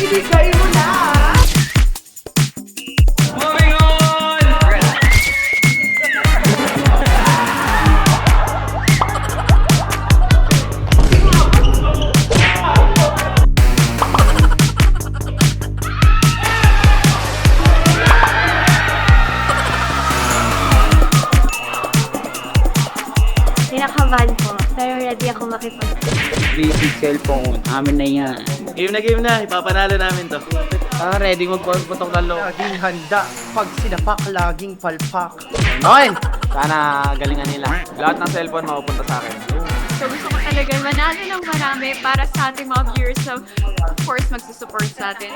Ibigay mo na! Moving on! Kinakabahan po. Pero ready ako makipag. Basic cellphone, amin na yan. Game na game na, ipapanalo namin to. Ah, ready magputok loob. Laging handa. Pag sinapak, laging palpak. Okay, sana galingan nila. Lahat ng cellphone mapupunta sa akin. So gusto ko talaga manalo ng marami para sa ating mga viewers na of course magsusupport sa atin.